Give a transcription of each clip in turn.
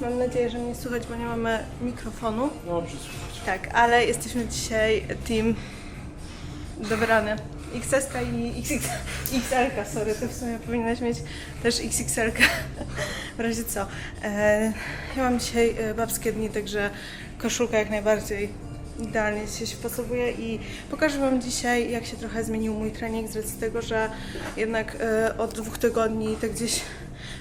Mam nadzieję, że mnie słychać, bo nie mamy mikrofonu. Dobrze, słuchajcie. Tak, ale jesteśmy dzisiaj team dobrany. XS i XX, XL, sorry, to w sumie powinnaś mieć też XXL. W razie co. E, ja mam dzisiaj e, babskie dni, także koszulka jak najbardziej idealnie się wpasowuje i pokażę Wam dzisiaj, jak się trochę zmienił mój trening z racji tego, że jednak e, od dwóch tygodni tak gdzieś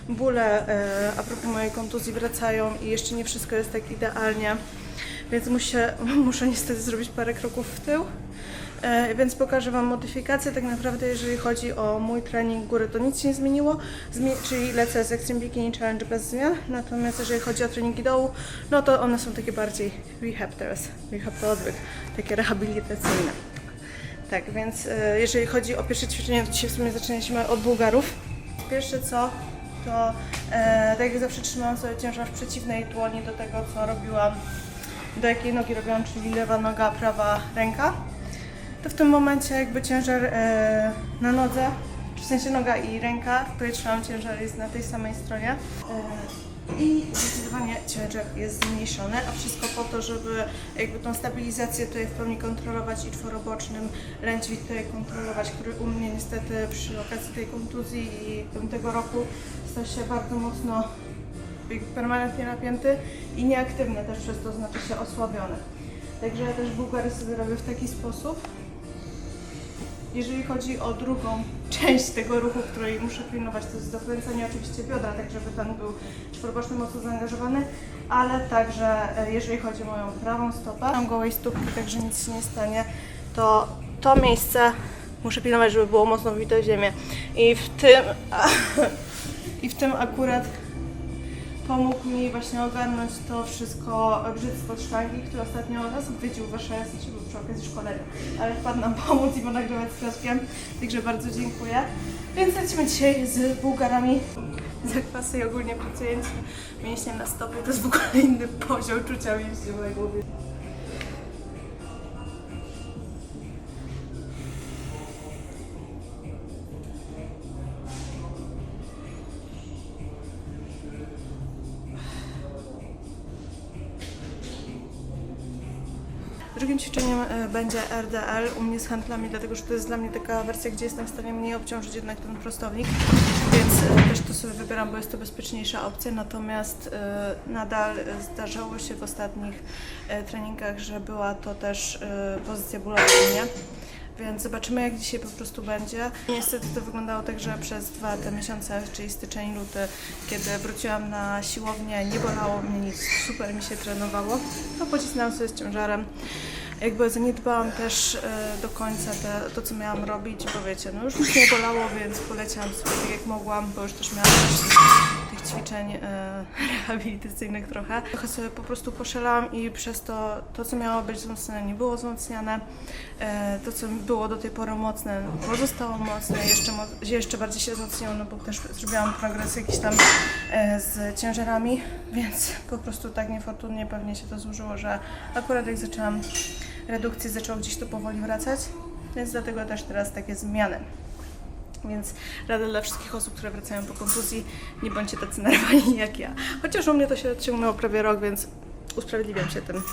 bóle e, a propos mojej kontuzji wracają i jeszcze nie wszystko jest tak idealnie, więc muszę, muszę niestety zrobić parę kroków w tył. E, Więc pokażę Wam modyfikację. Tak naprawdę, jeżeli chodzi o mój trening góry, to nic się nie zmieniło, Zmi- czyli lecę z Extreme Bikini Challenge bez zmian. Natomiast jeżeli chodzi o treningi dołu, no to one są takie bardziej rehab teraz. Rehab to odwyk, takie rehabilitacyjne. Tak, więc e, jeżeli chodzi o pierwsze ćwiczenie, to dzisiaj w sumie zaczęliśmy od Bułgarów. Pierwsze co, to e, tak jak zawsze trzymałam sobie ciężar w przeciwnej dłoni do tego, co robiłam, do jakiej nogi robiłam, czyli lewa noga, prawa ręka to w tym momencie jakby ciężar e, na nodze, w sensie noga i ręka, w której trzymam ciężar jest na tej samej stronie. E, I zdecydowanie ciężar jest zmniejszony, a wszystko po to, żeby jakby tą stabilizację tutaj w pełni kontrolować i czworobocznym lędźwit tutaj kontrolować, który u mnie niestety przy okazji tej kontuzji i tego roku stał się bardzo mocno permanentnie napięty i nieaktywny też przez to, znaczy się osłabiony. Także ja też bułgary sobie robię w taki sposób. Jeżeli chodzi o drugą część tego ruchu, której muszę pilnować, to jest dokręcanie oczywiście biodra, tak żeby ten był czworoboczny mocno zaangażowany, ale także e, jeżeli chodzi o moją prawą stopę, mam gołej stópki, także nic się nie stanie, to to miejsce muszę pilnować, żeby było mocno wbite w ziemię. I w tym, i w tym akurat pomógł mi właśnie ogarnąć to wszystko brzydztwo sztangi, który ostatnio raz odwiedził Warszawę, znaczy był przy okazji szkolenia, ale wpadł nam pomóc i ponagrywać z Piotrkiem, także bardzo dziękuję. Więc lecimy dzisiaj z Bułgarami. Zakwasy i ogólnie pracując mięśniem na stopie, to jest w ogóle inny poziom czucia mięśni w mojej głowie. Drugim ćwiczeniem e, będzie RDL u mnie z handlami, dlatego że to jest dla mnie taka wersja, gdzie jestem w stanie mniej obciążyć jednak ten prostownik, więc e, też to sobie wybieram, bo jest to bezpieczniejsza opcja, natomiast e, nadal zdarzało się w ostatnich treningach, że była to też pozycja bólowa u mnie. Więc zobaczymy, jak dzisiaj po prostu będzie. Niestety to wyglądało tak, że przez dwa te miesiące, czyli styczeń, luty, kiedy wróciłam na siłownię, nie bolało mnie nic, super mi się trenowało. To pocisnęłam sobie z ciężarem. Jakby zaniedbałam też e, do końca te, to, co miałam robić, bo wiecie, no już nic nie bolało, więc poleciałam sobie tak jak mogłam, bo już też miałam ćwiczeń e, rehabilitacyjnych trochę. Trochę sobie po prostu poszalałam i przez to, to co miało być wzmocnione, nie było wzmocnione. E, to, co było do tej pory mocne, pozostało mocne, jeszcze, jeszcze bardziej się wzmocniło, no bo też zrobiłam progres jakiś tam e, z ciężarami, więc po prostu tak niefortunnie pewnie się to złożyło, że akurat jak zaczęłam redukcję, zaczęło gdzieś to powoli wracać, więc dlatego też teraz takie zmiany. Więc rada dla wszystkich osób, które wracają po kontuzji, nie bądźcie tacy nerwani jak ja. Chociaż u mnie to się odciągnęło prawie rok, więc usprawiedliwiam się tym.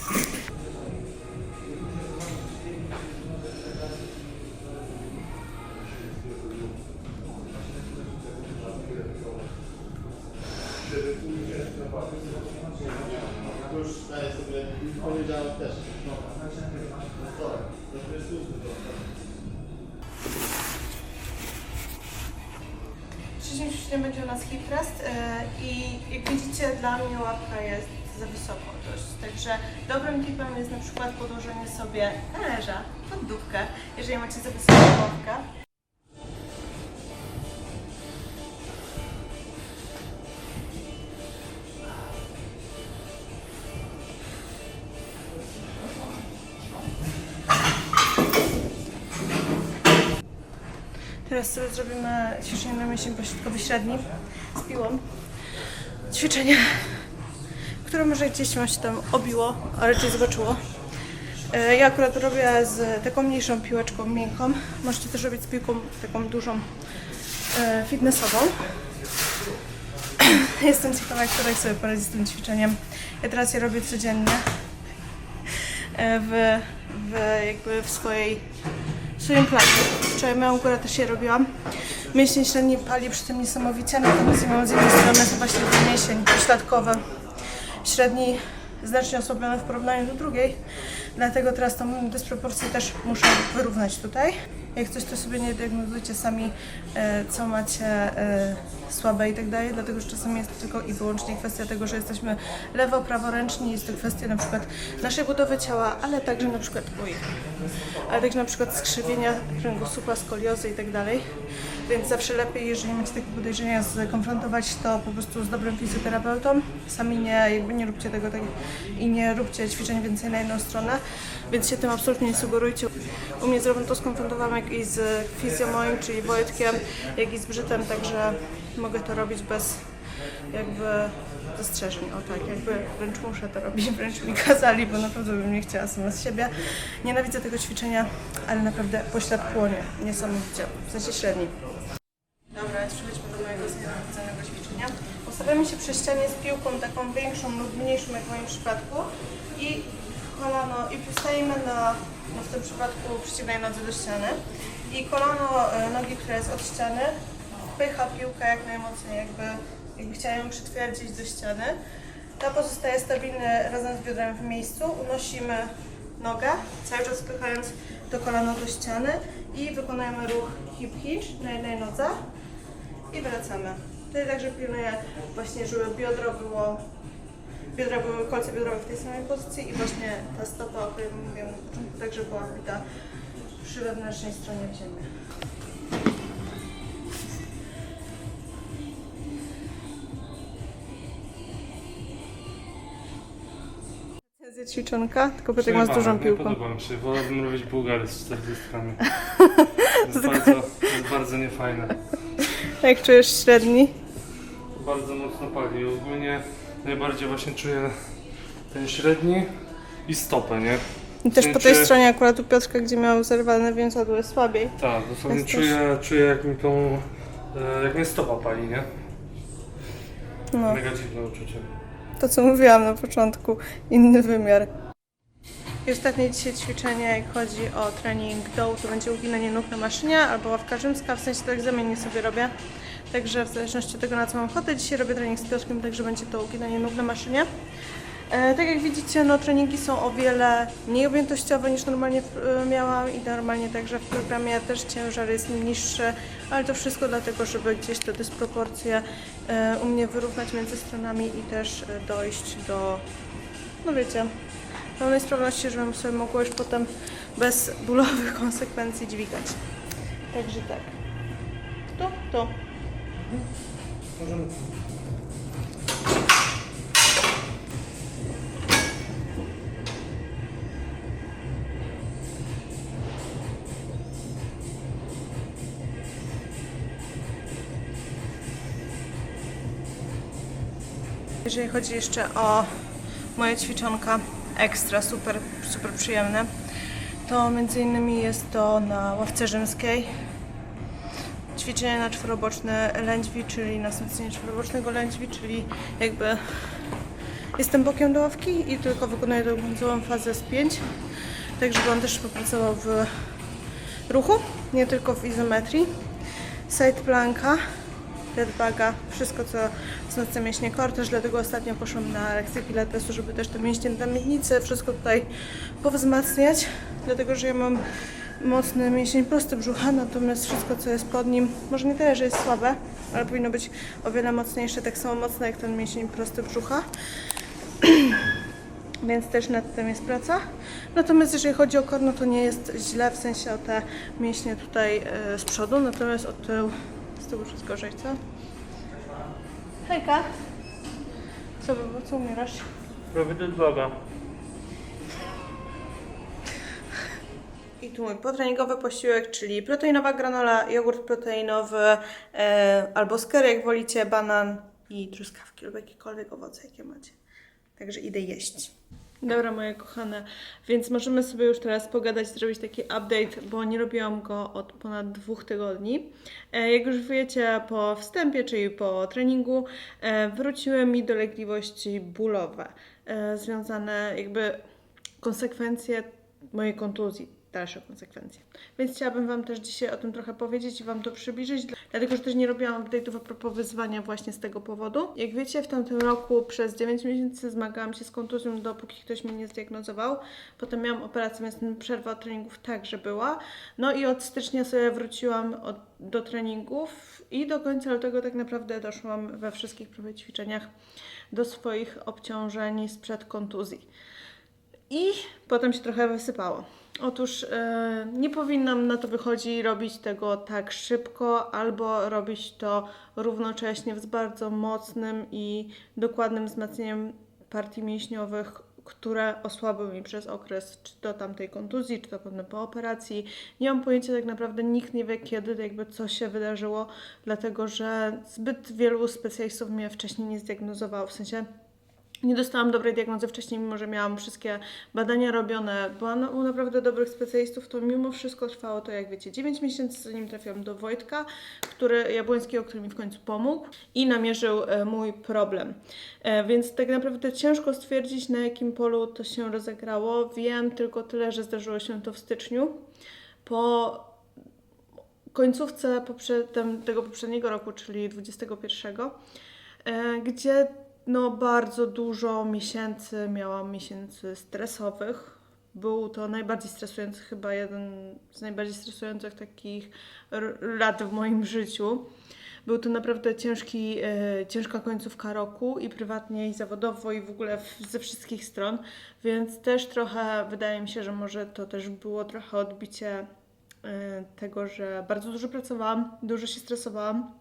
E, i jak widzicie dla mnie łapka jest za wysoko dość, także dobrym tipem jest na przykład podłożenie sobie talerza pod dupkę, jeżeli macie za wysoką łapkę. Teraz sobie zrobimy ćwiczenie na mięsień pośrodkowy średni piłą. Ćwiczenie, które może gdzieś się tam obiło, a raczej zobaczyło. E, Ja akurat robię z taką mniejszą piłeczką miękką. Możecie też robić z piłką taką dużą e, fitnessową. Jestem ciekawa, jak Turek sobie poradzi z tym ćwiczeniem. Ja teraz je robię codziennie. E, W, w jakby w swojej swoim planie. Wczoraj moją górę też je robiłam. Mięsień średni pali przy tym niesamowicie, natomiast ja mam z jednej strony właśnie ten mięsień pośladkowy. Średni znacznie osłabiony w porównaniu do drugiej, dlatego teraz tą dysproporcję też muszę wyrównać tutaj. Jak coś, to sobie nie diagnozujcie sami, e, co macie e, słabe i tak dalej, dlatego że czasami jest to tylko i wyłącznie kwestia tego, że jesteśmy lewo-praworęczni, jest to kwestia na przykład naszej budowy ciała, ale także na przykład, ale także na przykład skrzywienia kręgosłupa, skoliozy i tak dalej. Więc zawsze lepiej, jeżeli macie takie podejrzenia, skonfrontować to po prostu z dobrym fizjoterapeutą. Sami nie, jakby nie róbcie tego tak i nie róbcie ćwiczeń więcej na jedną stronę, więc się tym absolutnie nie sugerujcie. U mnie zresztą to skonfrontowałam jak i z fizjo moim, czyli Wojtkiem, jak i z Brzytem, także mogę to robić bez jakby zastrzeżeń. O tak, jakby wręcz muszę to robić, wręcz mi kazali, bo naprawdę bym nie chciała sama z siebie. Nienawidzę tego ćwiczenia, ale naprawdę poślad płonie niesamowicie, w sensie średni. Dobra, więc przechodźmy do mojego znienawidzonego ćwiczenia. Ustawiamy się przy ścianie z piłką taką większą lub mniejszą jak w moim przypadku i kolano i postajemy na, no w tym przypadku przeciwnej nodze do ściany i kolano e, nogi, które jest od ściany wpycha piłkę jak najmocniej, jakby, jakby chciała ją przytwierdzić do ściany. Ta pozostaje stabilny razem z biodrem w miejscu. Unosimy nogę, cały czas wpychając to kolano do ściany i wykonujemy ruch hip hitch na jednej nodze i wracamy. Tutaj także pilnuję właśnie, żeby biodro było, biodra były, kolce biodrowe w tej samej pozycji i właśnie ta stopa, o której mówiłam na początku, także była wbita przy wewnętrznej stronie w ziemię. Ćwiczonka, tylko Piotrek ma z dużą piłką. Nie podoba mi się, wolałbym robić bułgary z 40. To jest bardzo, to jest bardzo niefajne. Jak czujesz średni? Bardzo mocno pali. Ogólnie najbardziej właśnie czuję ten średni i stopę, nie? I też po tej czuję- stronie akurat u Piotrka, gdzie miał zerwane więzadło jest słabiej. Tak, dosłownie Jest czuję, czuję jak mi tą, e, jak mnie stopa pali, nie? No, Mega dziwne uczucie. to co mówiłam na początku, inny wymiar. I ostatnie dzisiaj ćwiczenie, jak chodzi o trening dołu, to będzie uginanie nóg na maszynie albo ławka rzymska, w sensie tak zamiennie sobie robię. Także w zależności od tego, na co mam ochotę, dzisiaj robię trening z Piotrkiem, także będzie to uginanie nóg na maszynie. E, tak jak widzicie, no treningi są o wiele mniej objętościowe niż normalnie e, miałam i normalnie także w programie też ciężar jest niższy, ale to wszystko dlatego, żeby gdzieś te dysproporcje e, u mnie wyrównać między stronami i też e, dojść do, no wiecie, pełnej sprawności, żebym sobie mogła już potem bez bólowych konsekwencji dźwigać. Także tak. Tu, tu. Jeżeli chodzi jeszcze o moje ćwiczonka ekstra, super, super przyjemne, to między innymi jest to na ławce rzymskiej. Ćwiczenie na czworoboczne lędźwi, czyli na wzmocnienie czworobocznego lędźwi, czyli jakby jestem bokiem do ławki i tylko wykonuję tą fazę z pięć, tak żeby on też popracował w ruchu, nie tylko w izometrii. Side planka, deadbaga, wszystko co wzmacnia mięśnie core, też dlatego ostatnio poszłam na lekcję pilatesu, żeby też te mięśnie na miednicy, wszystko tutaj powzmacniać, dlatego że ja mam mocny mięsień prosty brzucha, natomiast wszystko co jest pod nim, może nie tyle, że jest słabe, ale powinno być o wiele mocniejsze, tak samo mocne jak ten mięsień prosty brzucha. Więc też nad tym jest praca. Natomiast jeżeli chodzi o kor, no to nie jest źle, w sensie o te mięśnie tutaj e, z przodu, natomiast od tyłu, z tyłu jest gorzej, co? Hejka! Co by było, co umierasz? Robię deadbaga. I tu mój potreningowy posiłek, czyli proteinowa granola, jogurt proteinowy, e, albo sker, jak wolicie, banan i truskawki lub jakiekolwiek owoce, jakie macie. Także idę jeść. Dobra, moje kochane, więc możemy sobie już teraz pogadać, zrobić taki update, bo nie robiłam go od ponad dwóch tygodni. E, Jak już wiecie po wstępie, czyli po treningu, e, wróciły mi dolegliwości bólowe, e, związane jakby konsekwencje mojej kontuzji, dalsze konsekwencje. Więc chciałabym Wam też dzisiaj o tym trochę powiedzieć i Wam to przybliżyć, dlatego że też nie robiłam update'ów a propos wyzwania właśnie z tego powodu. Jak wiecie, w tamtym roku przez 9 miesięcy zmagałam się z kontuzją, dopóki ktoś mnie nie zdiagnozował. Potem miałam operację, więc przerwa od treningów także była. No i od stycznia sobie wróciłam od, do treningów i do końca lutego tak naprawdę doszłam we wszystkich prawie ćwiczeniach do swoich obciążeń sprzed kontuzji. I potem się trochę wysypało. Otóż e, nie powinnam na to wychodzi robić tego tak szybko, albo robić to równocześnie z bardzo mocnym i dokładnym wzmacnianiem partii mięśniowych, które osłabły mi przez okres czy to tamtej kontuzji, czy to potem po operacji. Nie mam pojęcia tak naprawdę, nikt nie wie kiedy, jakby co się wydarzyło, dlatego że zbyt wielu specjalistów mnie wcześniej nie zdiagnozowało, w sensie nie dostałam dobrej diagnozy wcześniej, mimo że miałam wszystkie badania robione. Byłam u naprawdę dobrych specjalistów, to mimo wszystko trwało to, jak wiecie, 9 miesięcy, zanim trafiłam do Wojtka, który, Jabłońskiego, który mi w końcu pomógł i namierzył e, mój problem. E, więc tak naprawdę ciężko stwierdzić, na jakim polu to się rozegrało. Wiem tylko tyle, że zdarzyło się to w styczniu. Po końcówce tego poprzedniego roku, czyli 21, e, gdzie no bardzo dużo miesięcy miałam miesięcy stresowych. Był to najbardziej stresujący, chyba jeden z najbardziej stresujących takich lat w moim życiu. Był to naprawdę ciężki, e, ciężka końcówka roku i prywatnie, i zawodowo, i w ogóle w, ze wszystkich stron, więc też trochę wydaje mi się, że może to też było trochę odbicie e, tego, że bardzo dużo pracowałam, dużo się stresowałam.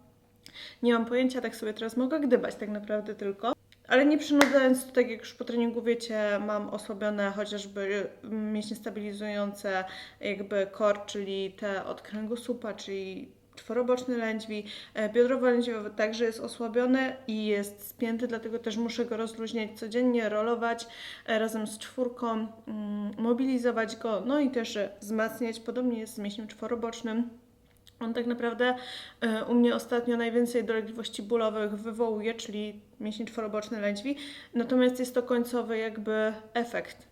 Nie mam pojęcia, tak sobie teraz mogę gdybać tak naprawdę tylko. Ale nie przynudzając, to tak jak już po treningu wiecie, mam osłabione chociażby mm, mięśnie stabilizujące, jakby core, czyli te od kręgosłupa, czyli czworoboczny lędźwi. E, Biodrowo lędźwiowy także jest osłabiony i jest spięty, dlatego też muszę go rozluźniać codziennie, rolować e, razem z czwórką, mm, mobilizować go, no i też wzmacniać. Podobnie jest z mięśniem czworobocznym. On tak naprawdę e, u mnie ostatnio najwięcej dolegliwości bólowych wywołuje, czyli mięsień czworoboczny lędźwi. Natomiast jest to końcowy jakby efekt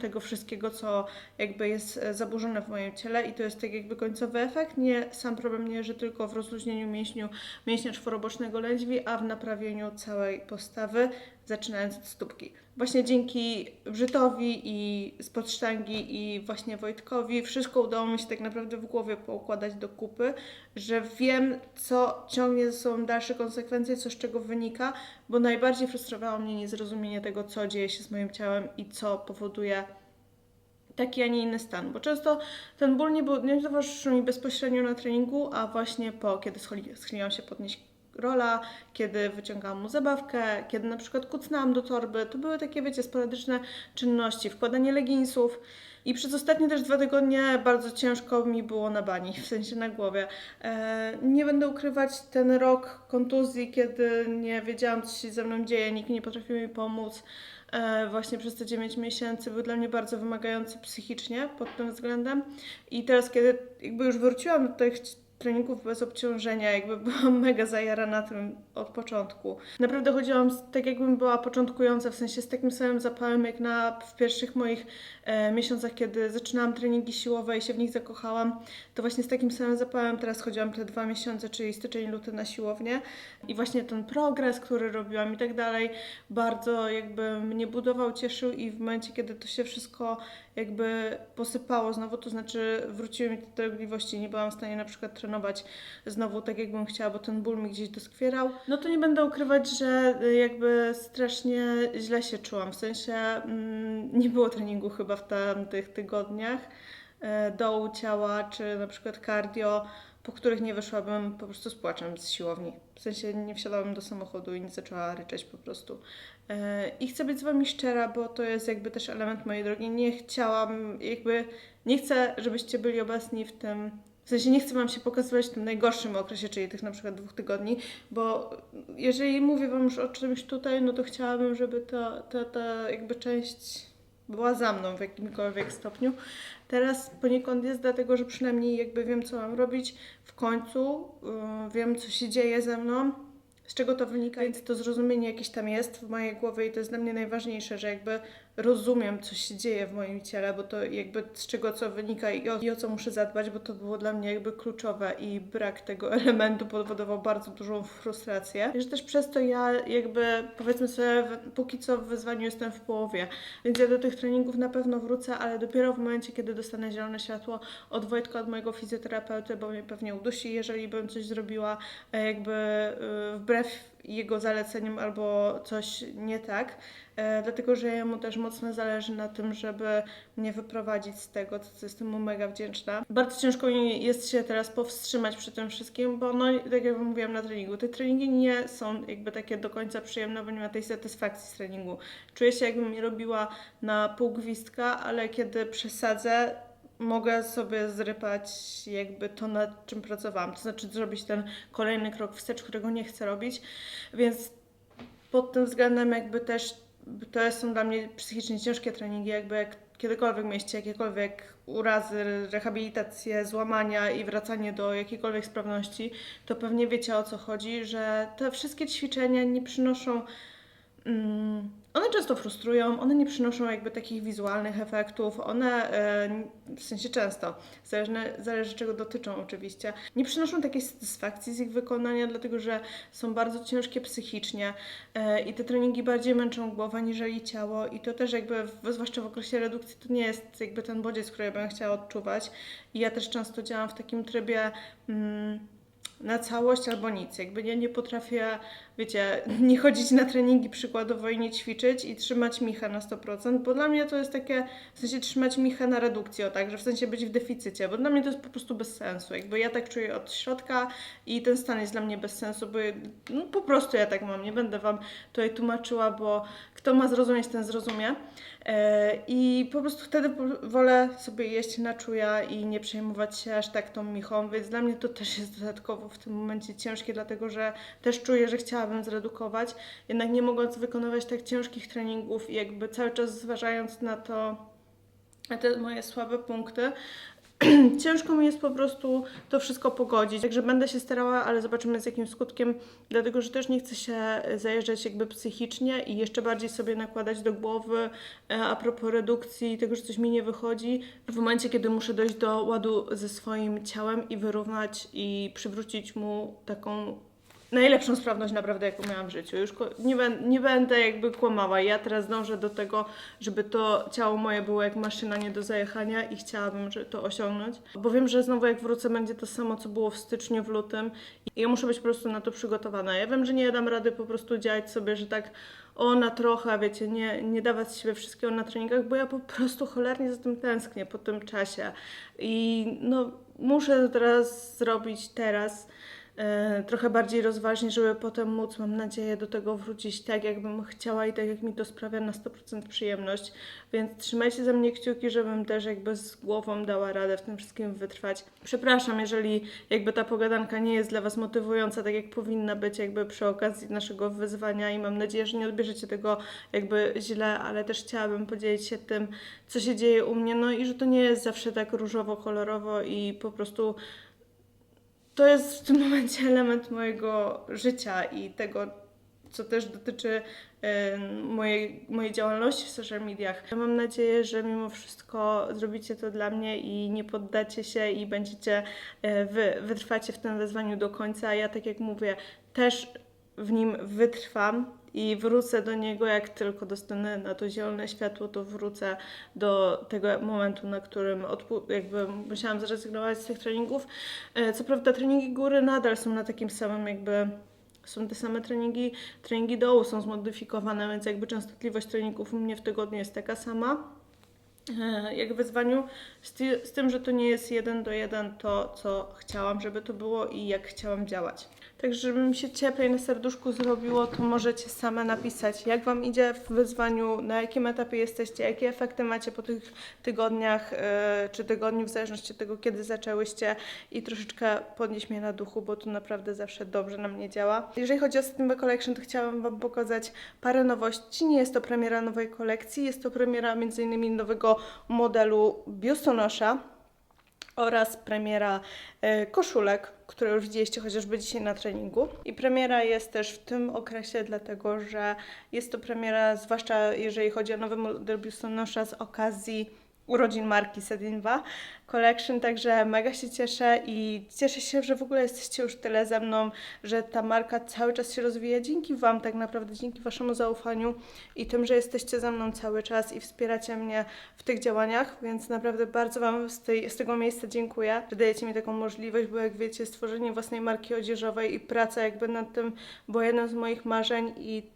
tego wszystkiego, co jakby jest e, zaburzone w moim ciele i to jest tak jakby końcowy efekt. Nie, sam problem nie leży tylko w rozluźnieniu mięśniu, mięśnia czworobocznego lędźwi, a w naprawieniu całej postawy, zaczynając od stópki. Właśnie dzięki Brzytowi i spod sztangi i właśnie Wojtkowi wszystko udało mi się tak naprawdę w głowie poukładać do kupy, że wiem, co ciągnie ze sobą dalsze konsekwencje, co z czego wynika, bo najbardziej frustrowało mnie niezrozumienie tego, co dzieje się z moim ciałem i co powoduje taki, a nie inny stan, bo często ten ból nie, był, nie towarzyszył mi bezpośrednio na treningu, a właśnie po, kiedy schyliłam się podnieść rola, kiedy wyciągałam mu zabawkę, kiedy na przykład kucnęłam do torby, to były takie, wiecie, sporadyczne czynności, wkładanie leginsów i przez ostatnie też dwa tygodnie bardzo ciężko mi było na bani, w sensie na głowie. E, nie będę ukrywać, ten rok kontuzji, kiedy nie wiedziałam, co się ze mną dzieje, nikt nie potrafił mi pomóc, e, właśnie przez te 9 miesięcy był dla mnie bardzo wymagający psychicznie pod tym względem. I teraz, kiedy jakby już wróciłam do tych treningów bez obciążenia, jakby byłam mega zajarana tym od początku. Naprawdę chodziłam z, tak, jakbym była początkująca, w sensie z takim samym zapałem jak na w pierwszych moich e, miesiącach, kiedy zaczynałam treningi siłowe i się w nich zakochałam, to właśnie z takim samym zapałem teraz chodziłam te dwa miesiące, czyli styczeń, luty na siłownię i właśnie ten progres, który robiłam i tak dalej, bardzo jakby mnie budował, cieszył i w momencie, kiedy to się wszystko jakby posypało znowu, to znaczy wróciły mi te dolegliwości, nie byłam w stanie na przykład znowu tak, jakbym chciała, bo ten ból mi gdzieś doskwierał. No to nie będę ukrywać, że y, jakby strasznie źle się czułam, w sensie mm, nie było treningu chyba w tamtych tygodniach, e, dołu ciała, czy na przykład cardio, po których nie wyszłabym po prostu z płaczem z siłowni. W sensie nie wsiadałabym do samochodu i nie zaczęła ryczeć po prostu. E, I chcę być z Wami szczera, bo to jest jakby też element mojej drogi. Nie chciałam, jakby nie chcę, żebyście byli obecni w tym. W sensie nie chcę Wam się pokazywać w tym najgorszym okresie, czyli tych na przykład dwóch tygodni, bo jeżeli mówię Wam już o czymś tutaj, no to chciałabym, żeby ta, ta, ta jakby część była za mną w jakimkolwiek stopniu. Teraz poniekąd jest dlatego, że przynajmniej jakby wiem, co mam robić w końcu, yy, wiem, co się dzieje ze mną, z czego to wynika, więc to zrozumienie jakieś tam jest w mojej głowie i to jest dla mnie najważniejsze, że jakby rozumiem, co się dzieje w moim ciele, bo to jakby z czego co wynika i o, i o co muszę zadbać, bo to było dla mnie jakby kluczowe i brak tego elementu powodował bardzo dużą frustrację. I że też przez to ja jakby powiedzmy sobie, póki co w wyzwaniu jestem w połowie, więc ja do tych treningów na pewno wrócę, ale dopiero w momencie, kiedy dostanę zielone światło od Wojtka, od mojego fizjoterapeuty, bo mnie pewnie udusi, jeżeli bym coś zrobiła e, jakby e, wbrew jego zaleceniom albo coś nie tak, e, dlatego że jemu też mocno zależy na tym, żeby mnie wyprowadzić z tego, co jestem mu mega wdzięczna. Bardzo ciężko mi jest się teraz powstrzymać przy tym wszystkim, bo no, tak jak mówiłam na treningu, te treningi nie są jakby takie do końca przyjemne, bo nie ma tej satysfakcji z treningu. Czuję się jakbym je robiła na pół gwizdka, ale kiedy przesadzę, mogę sobie zrypać jakby to, nad czym pracowałam. To znaczy zrobić ten kolejny krok wstecz, którego nie chcę robić. Więc pod tym względem jakby też to są dla mnie psychicznie ciężkie treningi, jakby jak kiedykolwiek mieliście jakiekolwiek urazy, rehabilitacje, złamania i wracanie do jakiejkolwiek sprawności, to pewnie wiecie o co chodzi, że te wszystkie ćwiczenia nie przynoszą Mm, one często frustrują, one nie przynoszą jakby takich wizualnych efektów, one, e, w sensie często, zależy, zależy czego dotyczą oczywiście, nie przynoszą takiej satysfakcji z ich wykonania, dlatego że są bardzo ciężkie psychicznie e, i te treningi bardziej męczą głowę niżeli ciało i to też jakby, zwłaszcza w okresie redukcji, to nie jest jakby ten bodziec, który ja bym chciała odczuwać i ja też często działam w takim trybie... Mm, na całość albo nic. Jakby ja nie potrafię, wiecie, nie chodzić na treningi przykładowo i nie ćwiczyć i trzymać michę na 100%, bo dla mnie to jest takie, w sensie trzymać michę na redukcji, o tak, że w sensie być w deficycie, bo dla mnie to jest po prostu bez sensu. Jakby ja tak czuję od środka i ten stan jest dla mnie bez sensu, bo no, po prostu ja tak mam. Nie będę Wam tutaj tłumaczyła, bo kto ma zrozumieć, ten zrozumie. E, I po prostu wtedy wolę sobie jeść na czuja i nie przejmować się aż tak tą michą, więc dla mnie to też jest dodatkowo w tym momencie ciężkie, dlatego że też czuję, że chciałabym zredukować, jednak nie mogąc wykonywać tak ciężkich treningów i jakby cały czas zważając na to, na te moje słabe punkty, ciężko mi jest po prostu to wszystko pogodzić. Także będę się starała, ale zobaczymy z jakim skutkiem, dlatego że też nie chcę się zajeżdżać jakby psychicznie i jeszcze bardziej sobie nakładać do głowy e, a propos redukcji, tego, że coś mi nie wychodzi, w momencie, kiedy muszę dojść do ładu ze swoim ciałem i wyrównać i przywrócić mu taką najlepszą sprawność naprawdę, jaką miałam w życiu. Już nie, nie będę jakby kłamała. Ja teraz dążę do tego, żeby to ciało moje było jak maszyna nie do zajechania i chciałabym że to osiągnąć. Bo wiem, że znowu jak wrócę będzie to samo, co było w styczniu, w lutym i ja muszę być po prostu na to przygotowana. Ja wiem, że nie dam rady po prostu działać sobie, że tak o na trochę, wiecie, nie, nie dawać z siebie wszystkiego na treningach, bo ja po prostu cholernie za tym tęsknię po tym czasie. I no muszę teraz zrobić teraz trochę bardziej rozważnie, żeby potem móc, mam nadzieję, do tego wrócić tak, jakbym chciała i tak, jak mi to sprawia na 100% przyjemność. Więc trzymajcie za mnie kciuki, żebym też jakby z głową dała radę w tym wszystkim wytrwać. Przepraszam, jeżeli jakby ta pogadanka nie jest dla Was motywująca, tak jak powinna być jakby przy okazji naszego wyzwania i mam nadzieję, że nie odbierzecie tego jakby źle, ale też chciałabym podzielić się tym, co się dzieje u mnie, no i że to nie jest zawsze tak różowo, kolorowo i po prostu to jest w tym momencie element mojego życia i tego, co też dotyczy mojej, mojej działalności w social mediach. Ja mam nadzieję, że mimo wszystko zrobicie to dla mnie i nie poddacie się i będziecie, e, wy, wytrwacie w tym wyzwaniu do końca. Ja, tak jak mówię, też w nim wytrwam i wrócę do niego, jak tylko dostanę na to zielone światło, to wrócę do tego momentu, na którym jakby musiałam zrezygnować z tych treningów. E, Co prawda treningi góry nadal są na takim samym jakby są te same treningi, treningi dołu są zmodyfikowane, więc jakby częstotliwość treningów u mnie w tygodniu jest taka sama jak w wyzwaniu, z, ty- z tym, że to nie jest jeden do jeden to, co chciałam, żeby to było i jak chciałam działać. Tak, żeby mi się cieplej na serduszku zrobiło, to możecie same napisać, jak Wam idzie w wyzwaniu, na jakim etapie jesteście, jakie efekty macie po tych tygodniach e, czy tygodniu, w zależności od tego, kiedy zaczęłyście i troszeczkę podnieść mnie na duchu, bo to naprawdę zawsze dobrze na mnie działa. Jeżeli chodzi o September Collection, to chciałam Wam pokazać parę nowości. Nie jest to premiera nowej kolekcji, jest to premiera m.in. nowego modelu biustonosza oraz premiera e, koszulek, które już widzieliście chociażby dzisiaj na treningu. I premiera jest też w tym okresie, dlatego że jest to premiera, zwłaszcza jeżeli chodzi o nowy model biustonosza z okazji urodzin marki Sedinwa Collection, także mega się cieszę i cieszę się, że w ogóle jesteście już tyle ze mną, że ta marka cały czas się rozwija. Dzięki Wam, tak naprawdę dzięki Waszemu zaufaniu i tym, że jesteście ze mną cały czas i wspieracie mnie w tych działaniach, więc naprawdę bardzo Wam z, tej, z tego miejsca dziękuję, że dajecie mi taką możliwość, bo jak wiecie, stworzenie własnej marki odzieżowej i praca jakby nad tym było jednym z moich marzeń i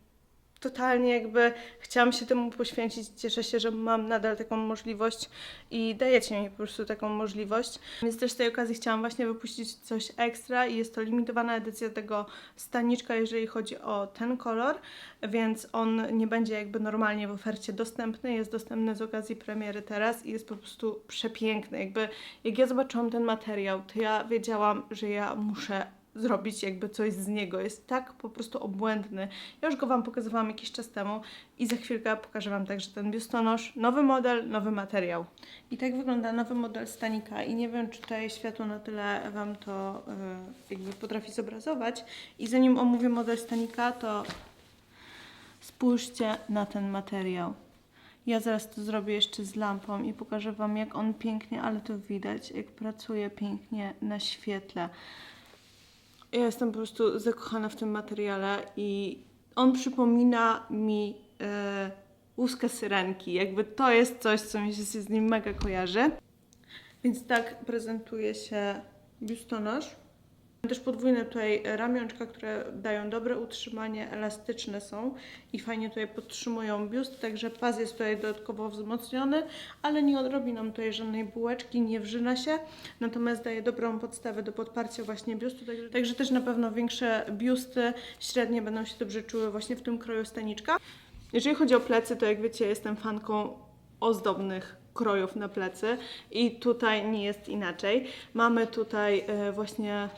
totalnie jakby chciałam się temu poświęcić. Cieszę się, że mam nadal taką możliwość i dajecie mi po prostu taką możliwość. Więc też z tej okazji chciałam właśnie wypuścić coś ekstra i jest to limitowana edycja tego staniczka, jeżeli chodzi o ten kolor, więc on nie będzie jakby normalnie w ofercie dostępny. Jest dostępny z okazji premiery teraz i jest po prostu przepiękny. Jakby jak ja zobaczyłam ten materiał, to ja wiedziałam, że ja muszę zrobić jakby coś z niego. Jest tak po prostu obłędny. Ja już go Wam pokazywałam jakiś czas temu i za chwilkę pokażę Wam także ten biustonosz. Nowy model, nowy materiał. I tak wygląda nowy model stanika i nie wiem, czy tutaj światło na tyle Wam to yy, jakby potrafi zobrazować. I zanim omówię model stanika, to spójrzcie na ten materiał. Ja zaraz to zrobię jeszcze z lampą i pokażę Wam, jak on pięknie, ale to widać, jak pracuje pięknie na świetle. Ja jestem po prostu zakochana w tym materiale i on przypomina mi e, łuskę syrenki. Jakby to jest coś, co mi się z nim mega kojarzy. Więc tak prezentuje się biustonosz. Też podwójne tutaj ramionczka, które dają dobre utrzymanie, elastyczne są i fajnie tutaj podtrzymują biust, także pas jest tutaj dodatkowo wzmocniony, ale nie odrobi nam tutaj żadnej bułeczki, nie wrzyna się, natomiast daje dobrą podstawę do podparcia właśnie biustu, także, także też na pewno większe biusty średnie będą się dobrze czuły właśnie w tym kroju staniczka. Jeżeli chodzi o plecy, to jak wiecie, jestem fanką ozdobnych krojów na plecy i tutaj nie jest inaczej. Mamy tutaj e, właśnie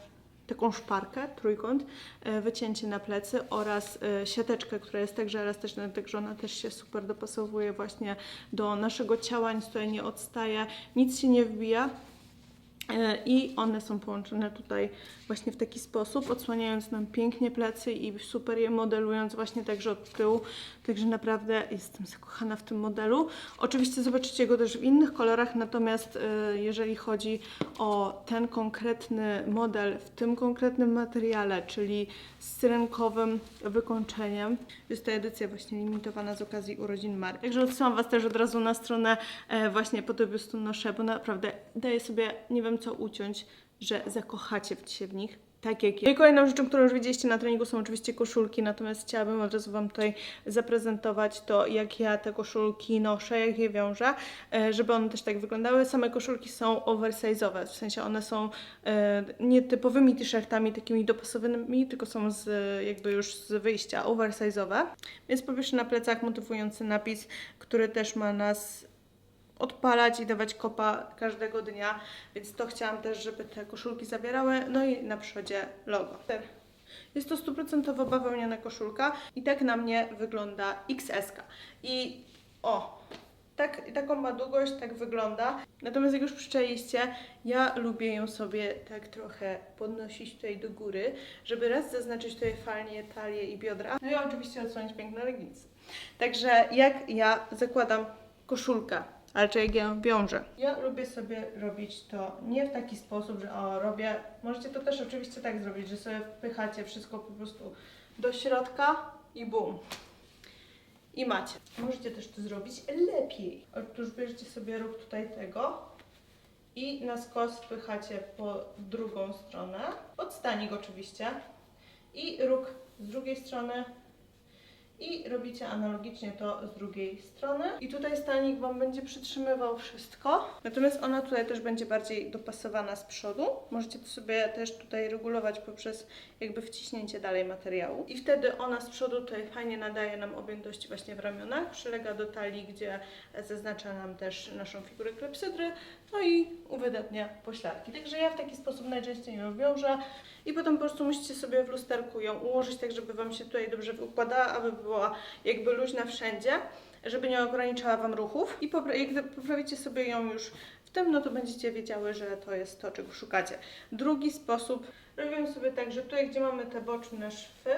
taką szparkę, trójkąt, e, wycięcie na plecy oraz e, siateczkę, która jest także elastyczna, także ona też się super dopasowuje właśnie do naszego ciała, nic tutaj nie odstaje, nic się nie wbija. E, I one są połączone tutaj właśnie w taki sposób, odsłaniając nam pięknie plecy i super je modelując właśnie także od tyłu. Także naprawdę jestem zakochana w tym modelu. Oczywiście zobaczycie go też w innych kolorach, natomiast e, jeżeli chodzi o ten konkretny model w tym konkretnym materiale, czyli z syrenkowym wykończeniem, jest to edycja właśnie limitowana z okazji urodzin marki. Także odsyłam Was też od razu na stronę e, właśnie po biustonosze, bo naprawdę daję sobie nie wiem co uciąć, że zakochacie się w nich. Tak jak ja. I kolejną rzeczą, którą już widzieliście na treningu są oczywiście koszulki, natomiast chciałabym od razu Wam tutaj zaprezentować to, jak ja te koszulki noszę, jak je wiążę, e, żeby one też tak wyglądały. Same koszulki są oversize'owe, w sensie one są e, nie typowymi t-shirtami takimi dopasowanymi, tylko są z, jakby już z wyjścia oversize'owe. Więc po pierwsze na plecach motywujący napis, który też ma nas odpalać i dawać kopa każdego dnia, więc to chciałam też, żeby te koszulki zawierały. No i na przodzie logo. Jest to stuprocentowo bawełniana koszulka i tak na mnie wygląda XS. I o, tak, taką ma długość, tak wygląda. Natomiast jak już przyczailiście, ja lubię ją sobie tak trochę podnosić tutaj do góry, żeby raz zaznaczyć tutaj fajnie talię i biodra. No i oczywiście odsłonić piękne leginsy. Także jak ja zakładam koszulkę, ale czy jak ja lubię sobie robić to nie w taki sposób, że o, robię, możecie to też oczywiście tak zrobić, że sobie wpychacie wszystko po prostu do środka i bum. I macie. Możecie też to zrobić lepiej. Otóż bierzecie sobie róg tutaj tego i na skos wpychacie po drugą stronę, odstanik oczywiście i róg z drugiej strony I robicie analogicznie to z drugiej strony. I tutaj stanik Wam będzie przytrzymywał wszystko. Natomiast ona tutaj też będzie bardziej dopasowana z przodu. Możecie to sobie też tutaj regulować poprzez jakby wciśnięcie dalej materiału. I wtedy ona z przodu tutaj fajnie nadaje nam objętości właśnie w ramionach. Przylega do talii, gdzie zaznacza nam też naszą figurę klepsydry. No i uwydatnia pośladki. Także ja w taki sposób najczęściej ją wiążę. I potem po prostu musicie sobie w lusterku ją ułożyć tak, żeby Wam się tutaj dobrze układała, aby była jakby luźna wszędzie, żeby nie ograniczała Wam ruchów. I jak poprawicie sobie ją już w tym, no to będziecie wiedziały, że to jest to, czego szukacie. Drugi sposób, robimy sobie tak, że tutaj, gdzie mamy te boczne szwy,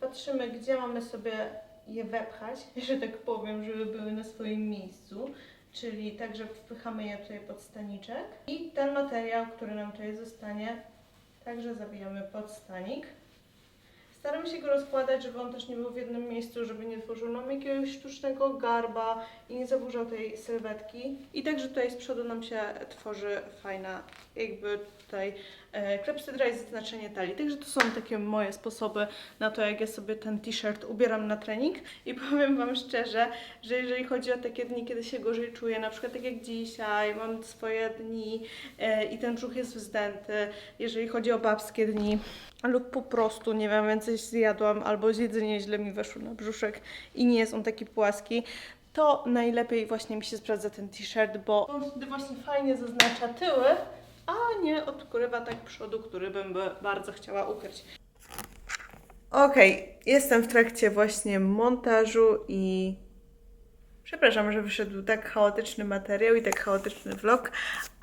patrzymy, gdzie mamy sobie je wepchać, że tak powiem, żeby były na swoim miejscu. Czyli tak, że wpychamy je tutaj pod staniczek. I ten materiał, który nam tutaj zostanie, Także zawijamy pod stanik. Staramy się go rozkładać, żeby on też nie był w jednym miejscu, żeby nie tworzył nam jakiegoś sztucznego garba i nie zaburzał tej sylwetki. I także tutaj z przodu nam się tworzy fajna, jakby tutaj klepsydra i zaznaczenie talii. Także to są takie moje sposoby na to, jak ja sobie ten t-shirt ubieram na trening. I powiem Wam szczerze, że jeżeli chodzi o takie dni, kiedy się gorzej czuję, na przykład tak jak dzisiaj, mam swoje dni e, i ten brzuch jest wzdęty, jeżeli chodzi o babskie dni, lub po prostu, nie wiem, więcej zjadłam, albo jedzenie źle mi weszło na brzuszek i nie jest on taki płaski, to najlepiej właśnie mi się sprawdza ten t-shirt, bo on wtedy właśnie fajnie zaznacza tyły, a nie odkrywa tak przodu, który bym by bardzo chciała ukryć. Okej, jestem w trakcie właśnie montażu i Przepraszam, że wyszedł tak chaotyczny materiał i tak chaotyczny vlog,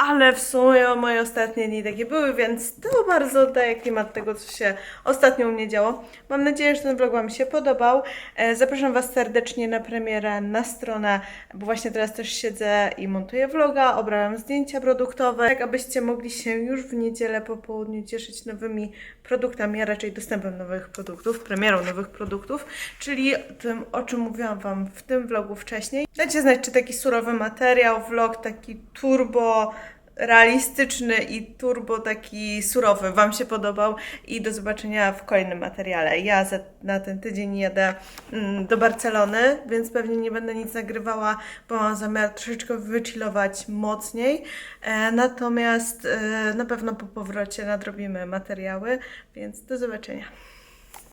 ale w sumie moje ostatnie dni takie były, więc to bardzo daje klimat tego, co się ostatnio u mnie działo. Mam nadzieję, że ten vlog Wam się podobał. E, Zapraszam Was serdecznie na premierę na stronę, bo właśnie teraz też siedzę i montuję vloga, obrałam zdjęcia produktowe, tak abyście mogli się już w niedzielę po południu cieszyć nowymi produktami, a raczej dostępem nowych produktów, premierą nowych produktów, czyli tym, o czym mówiłam Wam w tym vlogu wcześniej. Dajcie znać, czy taki surowy materiał, vlog taki turbo realistyczny i turbo taki surowy Wam się podobał i do zobaczenia w kolejnym materiale. Ja za, na ten tydzień jadę mm, do Barcelony, więc pewnie nie będę nic nagrywała, bo mam zamiar troszeczkę wychillować mocniej. E, natomiast e, na pewno po powrocie nadrobimy materiały, więc do zobaczenia.